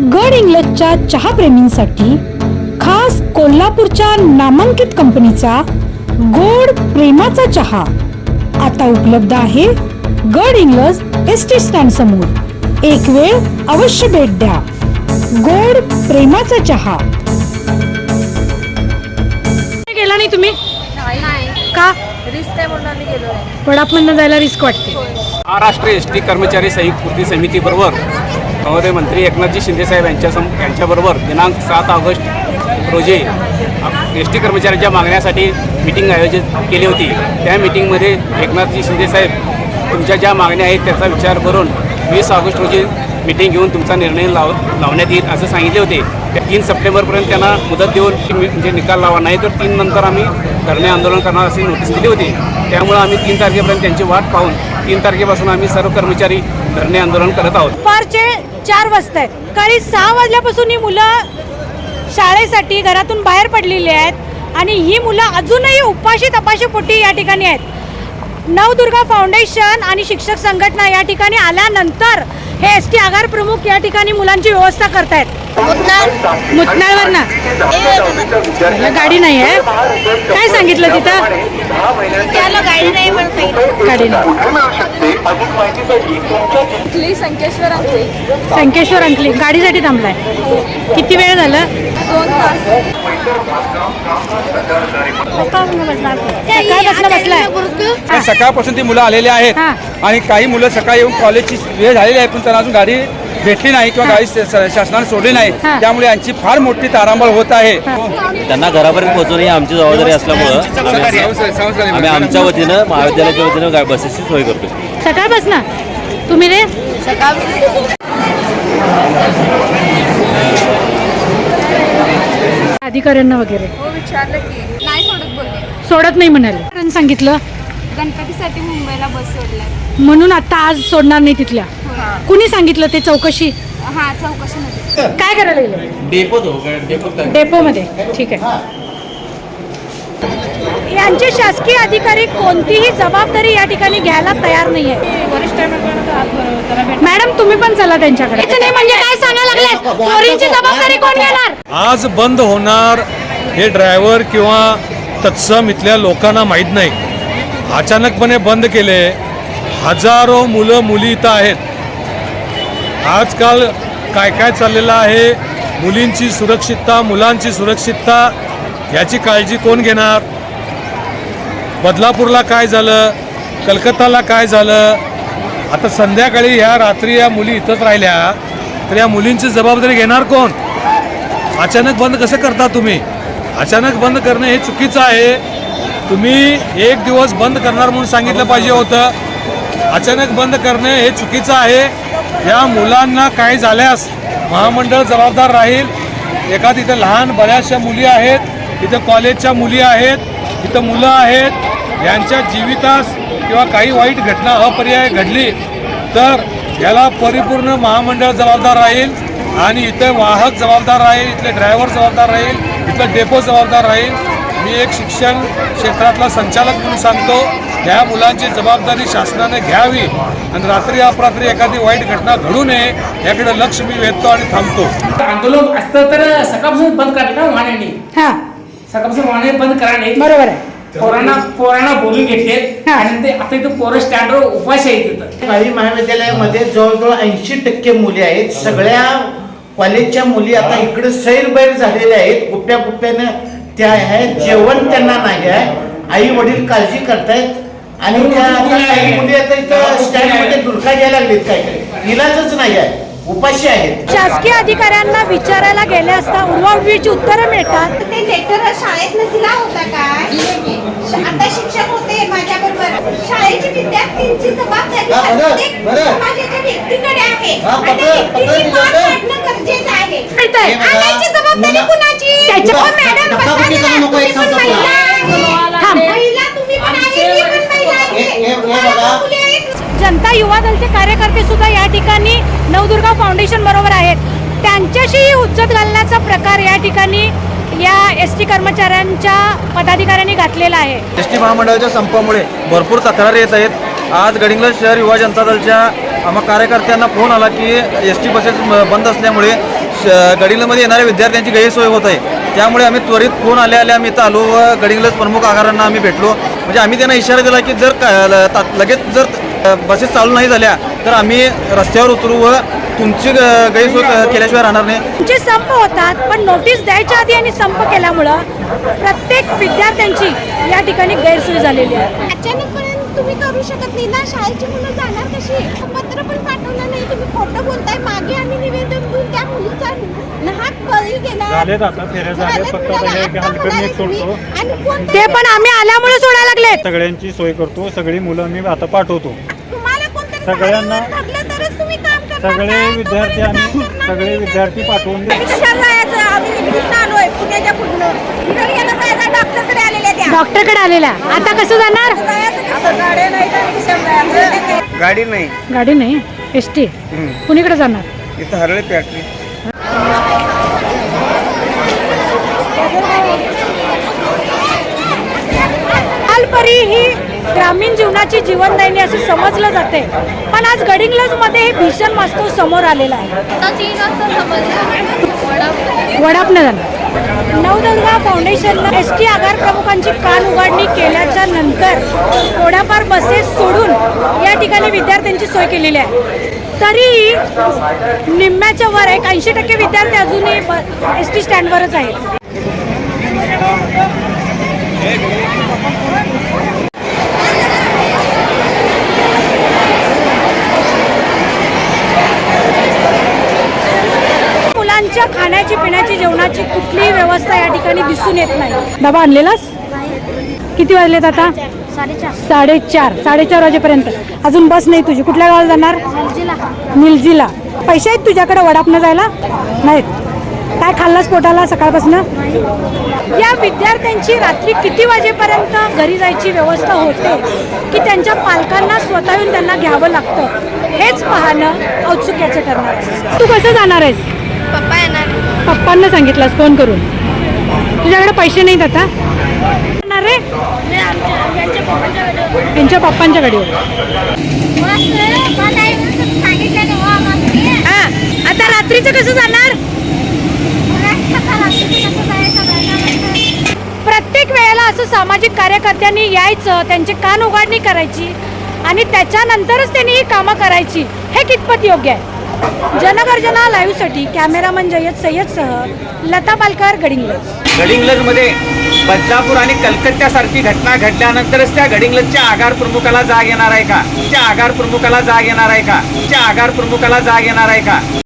गड इंग्लजच्या चहाप्रेमींसाठी खास कोल्हापूरच्या नामांकित कंपनीचा गोड प्रेमाचा चहा आता उपलब्ध आहे गड इंग्लज एस टी स्टँड समोर. एक वेळ अवश्य भेट द्या. गोड प्रेमाचा चहा. गेला नाही तुम्ही? नाही. का? रिस्क आहे म्हणून आम्ही गेलो. नाही वडापमधनं जायला रिस्क वाटते. महाराष्ट्र एस टी कर्मचारी संयुक्त कृती समितीबरोबर महोदय मंत्री एकनाथजी शिंदेसाहेब यांच्या सम यांच्याबरोबर दिनांक सात ऑगस्ट रोजी एस टी कर्मचाऱ्यांच्या मागण्यासाठी मिटिंग आयोजित केली होती. त्या मिटिंगमध्ये एकनाथजी शिंदेसाहेब तुमच्या ज्या मागण्या आहेत त्याचा विचार करून वीस ऑगस्ट रोजी मिटिंग घेऊन तुमचा निर्णय लाव लावण्यात येईल असं सांगितले होते. त्या तीन सप्टेंबरपर्यंत त्यांना मुदत देऊन मी- म्हणजे निकाल लावा. नाही तर तीन नंतर आम्ही धरणे आंदोलन करणार अशी नोटीस दिली होती. त्यामुळे आम्ही तीन तारखेपर्यंत त्यांची वाट पाहून तीन तारखेपासून आम्ही सर्व कर्मचारी धरणे आंदोलन करत आहोत. चार वाजता आहेत कारण सहा वाजल्यापासून ही मुलं शाळेसाठी घरातून बाहेर पडलेली आहेत आणि ही मुलं अजूनही उपाशी तपाशी पोटी या ठिकाणी आहेत. नवदुर्गा फाउंडेशन आणि शिक्षक संघटना या ठिकाणी आल्यानंतर हे एस टी आगार प्रमुख या ठिकाणी मुलांची व्यवस्था करतायत. मुतनाळवर ना गाडी नाही आहे. काय सांगितलं तिथं? त्याला गाडी नाही म्हणून गाडी नाही. संकेश्वर अंकली. संकेश्वर अंकली. गाडीसाठी थांबलाय. किती वेळ झालं? दोन तास. सकाळपासून बसलाय आणि सकाळपासून ती. मुलं आलेली आहेत हा. आणि काही मुलं सकाळी येऊन कॉलेजची वेळ झालेली आहे पण त्यांना अजून गाडी भेटली नाही किंवा गाडी शासनाने सोडली नाही. त्यामुळे यांची फार मोठी तारांबळ होत आहे. त्यांना घरापर्यंत पोहोचवणे ही आमची जबाबदारी असल्यामुळं आम्ही- आमच्या वतीनं महाविद्यालयाच्या वतीनं बसेसची सोय करतो सकाळपासून? तुम्ही रे? अधिकाऱ्यांना वगैरे. हो विचारलं की. नाही सोडत नाही म्हणाले. कारण सांगितलं. गणपतीसाठी मुंबईला बस सोडलाय. म्हणून आता आज सोडणार नाही तिथल्या. कुणी सांगितलं ते चौकशी? हा चौकशीमध्ये. काय करायला गेले डेपोत डेपो मध्ये ठीक आहे. यांचे शासकीय अधिकारी कोणतीही जबाबदारी या ठिकाणी घ्यायला तयार नाहीये. मॅडम तुम्ही पण चला त्यांच्याकडे. म्हणजे काय सांगायला लागले? जबाबदारी कोण घेणार? आज बंद होणार हे ड्रायव्हर किंवा तत्सम इथल्या लोकांना माहीत नाही. अचानकपणे बंद केले. हजारो मुलं मुली इथं आहेत. आजकाल काय काय चाललेलं आहे? मुलींची सुरक्षितता मुलांची सुरक्षितता याची काळजी कोण घेणार? बदलापूरला काय झालं? कलकत्ताला काय झालं? आता संध्याकाळी ह्या रात्री या मुली इथंच राहिल्या तर या मुलींची जबाबदारी घेणार कोण? अचानक बंद कसं करता तुम्ही? अचानक बंद करणं हे चुकीचं आहे. तुम्ही एक दिवस बंद करणार म्हणून सांगितलं पाहिजे होतं. अचानक बंद करणे हे चुकीचं आहे. या मुलांना काय झाल्यास महामंडळ जबाबदार राहील. एखाद इथं लहान बऱ्याचशा मुली आहेत इथं कॉलेजच्या मुली आहेत इथं मुलं आहेत. यांच्या जीवितास किंवा काही वाईट घटना अपर्याय घडली तर याला परिपूर्ण महामंडळ जबाबदार राहील आणि इथे वाहक जबाबदार राहील इथले ड्रायव्हर जबाबदार राहील इथलं डेपो जबाबदार राहील. मी एक शिक्षण क्षेत्रातला संचालक म्हणून सांगतो. ह्या मुलांची जबाबदारी शासनाने घ्यावी आणि रात्री अपरात्री एखादी वाईट घटना घडू नये याकडे लक्ष मी वेधतो आणि थांबतो. आंदोलन असतं तर सकाळपासून बंद करायला का वाण्याने हा. सकाळपासून वाणे बंद कराने बरोबर आहे. पोरांना पोरांना बोलून घेतले. हा. आणि ते आता इथं पोरं स्टँडवर उपाशी आहेत तिथं काही महाविद्यालयामध्ये जवळजवळ ऐंशी टक्के मुली आहेत. सगळ्या कॉलेजच्या मुली आता इकडे सैरबैर झालेल्या आहेत. गुप्प्या गुप्प्यानं त्या आहेत. जेवण त्यांना नाही आहे. आई वडील काळजी करतायत. आणि त्या आता काही मुली आता इथं स्टँडमध्ये दुर्गा घ्यायला लागलीत काय काय? इलाजच नाही आहे. उपाशी आहेत. शासकीय अधिकाऱ्यांना विचारायला गेले असता उडवाउडवीची उत्तरं मिळतात. ते लेटर शाळेत दिला होता काय? आता शिक्षक होते माझ्या बरोबर शाळेची विद्यार्थ्यांची जबाबदारी हा, बरं, प्रत्येक बरं. समाजाच्या व्यक्तीकडे आहे. हा, आणि? काढणं गरजेचं आहे. मिळतंय. आणायची जबाबदारी मुला- कुणाची? त्याच्या- हो, मॅडम बसा. करू नको, एक तुम्ही पण सांगतो महिला थांब. महिला तुम्ही पण आहे, मी पण महिला आहे. हे- हे- हे तुम्हाला बघा. मुली आहेत. जनता युवा दलचे कार्यकर्ते सुद्धा या ठिकाणी नवदुर्गा फाउंडेशन बरोबर आहेत. त्यांच्याशीही हुज्जत घालण्याचा प्रकार या ठिकाणी या एस टी कर्मचाऱ्यांच्या पदाधिकाऱ्यांनी घातलेला आहे. एस टी महामंडळाच्या संपामुळे भरपूर तक्रारी येत आहेत. आज गडिंग्लज शहर युवा जनता दलच्या आम्हा कार्यकर्त्यांना फोन आला की एस टी बसेस म- बंद असल्यामुळे श- गडिंग्लजमध्ये येणाऱ्या विद्यार्थ्यांची गैरसोय होत आहे. त्यामुळे आम्ही त्वरित फोन आले आले आम्ही इथं आलो व गडिंग्लज प्रमुख आगारांना आम्ही भेटलो. म्हणजे आम्ही त्यांना इशारा दिला की जर का- लगेच जर बसेस चालू नाही झाल्या तर आम्ही रस्त्यावर उतरू व तुमची ग- गैरसोय केल्याशिवाय राहणार नाही. तुमचे संप होतात पण नोटीस द्यायच्या आधी आणि संप केल्यामुळं प्रत्येक विद्यार्थ्यांची या ठिकाणी गैरसोय झालेली आहे. अचानकपणे तुम्ही करू शकत नाही ना? शाळेची मुलं जाणार कशी? पत्र पण पाठवलं नाही. तुम्ही खोटं बोलताय. मागे आम्ही निवेदन देऊन त्या मुलीचा नाहक बळी गेला झालेत आता फेऱ्या झाल्या फक्त आता हे सोडतो. ते पण आम्ही आल्यामुळे सोडायला लागलेत. सगळ्यांची सोय करतो सगळी मुलं मी आता पाठवतो. सगळ्यांना- सगळे? विद्यार्थी आम्ही सगळे. विद्यार्थी पाठवून डॉक्टरकडे आलेल्या त्या? डॉक्टरकडे आलेल्या. आता कसं जाणार? गाडी नाही. गाडी नाही. S T. कुणीकडे जाणार? इथं हरळे फॅक्टरी लालपरी ही ग्रामीण जीवनाची जीवनदायिनी असं समजलं जाते. पण आज गडिंग्लजमध्ये हे भीषण वास्तव समोर आलेलं आहे. वडापनं झालं नवदुर्गा फाउंडेशननं एस टी आगार प्रमुखांची कान उघडणी केल्याच्यानंतर थोड्याफार बसेस सोडून या ठिकाणी विद्यार्थ्यांची सोय केलेली आहे. तरीही निम्म्याच्या वर एक ऐंशी टक्के विद्यार्थी अजूनही एस टी स्टँडवरच आहेत. मुलांच्या खाण्याची पिण्याची जेवणाची कुठलीही व्यवस्था या ठिकाणी दिसून येत नाही. डबा आणलेलास? किती वाजलेत आता? साडेचार. साडेचार. वाजेपर्यंत. अजून बस नाही तुझी. कुठल्या गावाला जाणार? निलजीला. पैसे आहेत तुझ्याकडे? वडापनं जायला? नाहीत. काय खाल्लास पोटाला सकाळपासून? या विद्यार्थ्यांची रात्री किती वाजेपर्यंत घरी जायची व्यवस्था होते की त्यांच्या पालकांना स्वतः येऊन त्यांना घ्यावं लागतं हेच पाहणं औत्सुक्याचं ठरणार आहे. तू कसं जाणार आहेस? पप्पा येणार पप्पांना सांगितलंस फोन करून. तुझ्याकडे पैसे नाहीत आता? रे त्यांच्या पप्पांच्या गाडीवर. हा आता रात्रीचं कसं जाणार प्रत्येक वेळेला असं सामाजिक कार्यकर्त्यांनी यायचं त्यांची कान उघडणी करायची आणि त्याच्यानंतरच त्यांनी ही कामं करायची हे कितपत योग्य आहे? जनगर्जना लाईव्हसाठी कॅमेरामन जयत सय्यदसह लता पालकर गडिंग्लज गडिंग्लजमध्ये बदलापूर आणि कलकत्त्यासारखी घटना घडल्यानंतरच त्या गडिंग्लजच्या आगार प्रमुखाला जाग येणार आहे का? त्या आगार प्रमुखाला जाग येणार आहे का? त्या आगार प्रमुखाला जाग येणार आहे का?